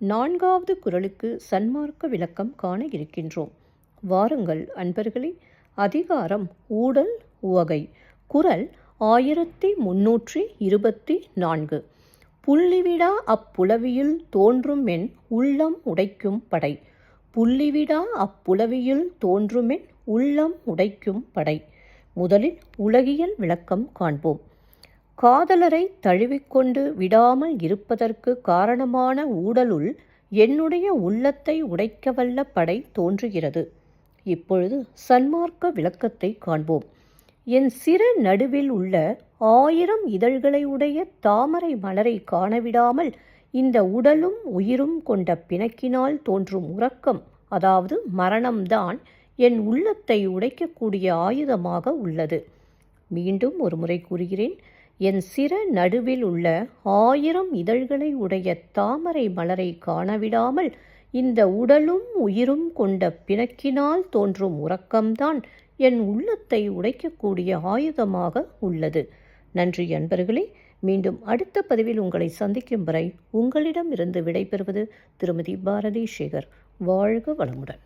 நான்காவது குரலுக்கு சன்மார்க்க விளக்கம் காண இருக்கின்றோம். வாருங்கள் அன்பர்களே. அதிகாரம் ஊடல் உவகை. குரல் ஆயிரத்தி முன்னூற்றி இருபத்தி நான்கு. புள்ளிவிடா அப்புலவியில் தோன்றுமென் உள்ளம் உடைக்கும் படை. புள்ளிவிடா அப்புலவியில் தோன்றுமென் உள்ளம் உடைக்கும் படை. முதலில் உலகியல் விளக்கம் காண்போம். காதலரை தழுவிக்கொண்டு விடாமல் இருப்பதற்கு காரணமான ஊடலுள் என்னுடைய உள்ளத்தை உடைக்கவல்ல படை தோன்றுகிறது. இப்பொழுது சன்மார்க்க விளக்கத்தை காண்போம். என் சிறு நடுவில் உள்ள ஆயிரம் இதழ்களை உடைய தாமரை மலரை காணவிடாமல் இந்த உடலும் உயிரும் கொண்ட பிணக்கினால் தோன்றும் உறக்கம் அதாவது மரணம்தான் என் உள்ளத்தை உடைக்கக்கூடிய ஆயுதமாக உள்ளது. மீண்டும் ஒரு முறை கூறுகிறேன். என் சிற நடுவில் உள்ள ஆயிரம் இதழ்களை உடைய தாமரை மலரை காணவிடாமல் இந்த உடலும் உயிரும் கொண்ட பிணக்கினால் தோன்றும் உறக்கம்தான் என் உள்ளத்தை உடைக்கக்கூடிய ஆயுதமாக உள்ளது. நன்றி அன்பர்களே. மீண்டும் அடுத்த பதிவில் உங்களை சந்திக்கும் வரை உங்களிடமிருந்து விடைபெறுவது திருமதி பாரதி சேகர் வாழ்க வளமுடன்.